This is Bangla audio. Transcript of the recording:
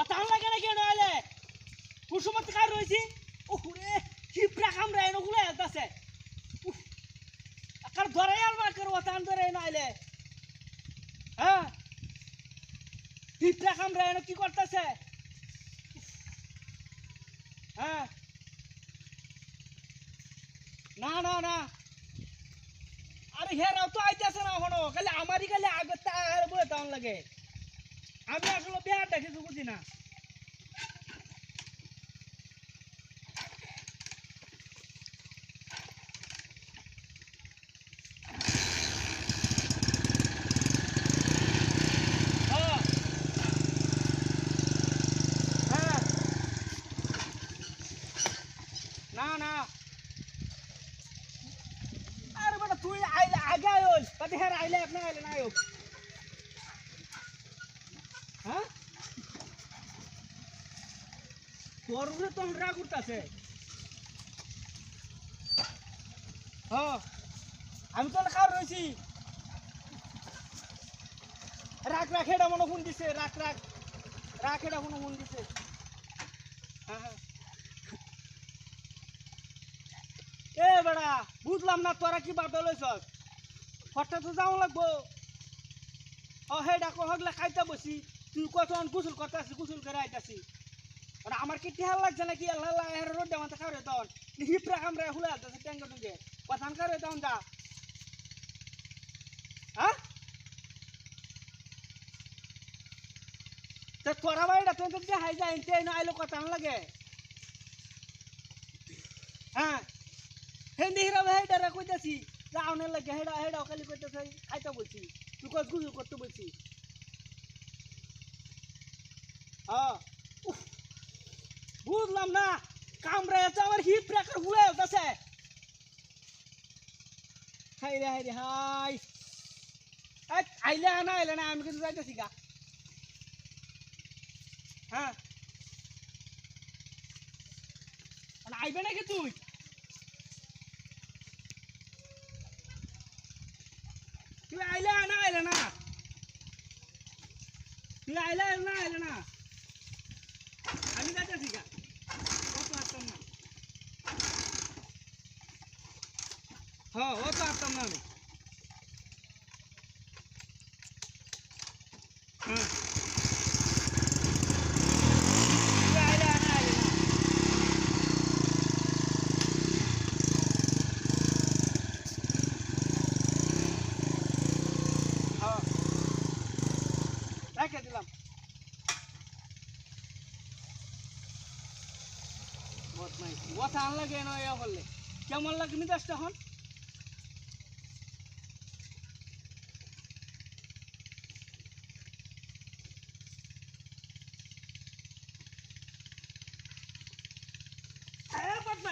ওটা লাগে কুসুমত কার রইছি ওরে হিপরা কামরা এনো গুলো আছে? আকার ধরে আর মা কর ওটা ধরে না, কি করতেছে হ্যাঁ না না না। আরে হেরাও তো আইতেছে না হনো খালি আমারই খালি আগে তার বলে তান লাগে। আমি আসলে বিহারটা কিছু বুঝি না হ্যাঁ। হ্যাঁ। না না আরে বেটা, তুই আইলে আগে আয়োস তাতে হ্যাঁ আইলে আপনি আইলে না আয়োস হ্যাঁ? তোর তো রাগ উঠতেছে হ্যাঁ আমি তো খাওয়ার রয়েছি। রাখ রাখ, এটা মনে ফোন দিছে। রাখ রাখ রাখ, এটা মনে ফোন দিছে। হ্যাঁ হ্যাঁ। এ বেড়া, বুঝলাম না তোরা কি বাপে লইছস। হঠাৎ তো যাও লাগবো। ও, হে, ডাকো, হগলে খাইতে বসি। তুই কতক্ষণ গোসল করতে আসি গোসল করে আইতাছি ওরা আমার কি টিহাল লাগছে নাকি? আল্লাহ আল্লাহ, এর রোড দেওয়াতে খাওয়া তখন হিপরা কামড়ে হুলে আসতেছে ট্যাঙ্গে টুঙ্গে। কথা খাওয়া তখন যা। হ্যাঁ? তা তোরা বাড়িটা তোর তো হাই যায় ইনতে না আইলো কথা লাগে? হ্যাঁ? হেন্দি হিরা হেডা রা কইতাছি যাওনের লাগে হেডা হেডা খালি কইতাছে, খাইতে বলছি। তুই কত গুজু করতে বলছি? বুঝলাম না কামড়ে আছে আমার হিপ ব্রেকার হুলে আছে হাই রে হাই রে, হাই। আইলে না আইলে না আমি কিন্তু যাইতেছি গা। হ্যাঁ। মানে আইবে নাকি তুই? তুই আইলে না আইলে না তুই আইলে না আইলে না আমি যাইতেছি গা ও তো আসতাম না হ্যাঁ ও তো আসতাম না আমি হ্যাঁ। রেখে দিলাম। বদমাইশি। কথা আনলে কেন ইয়া করলে। কেমন লাগে মিজাজটা হন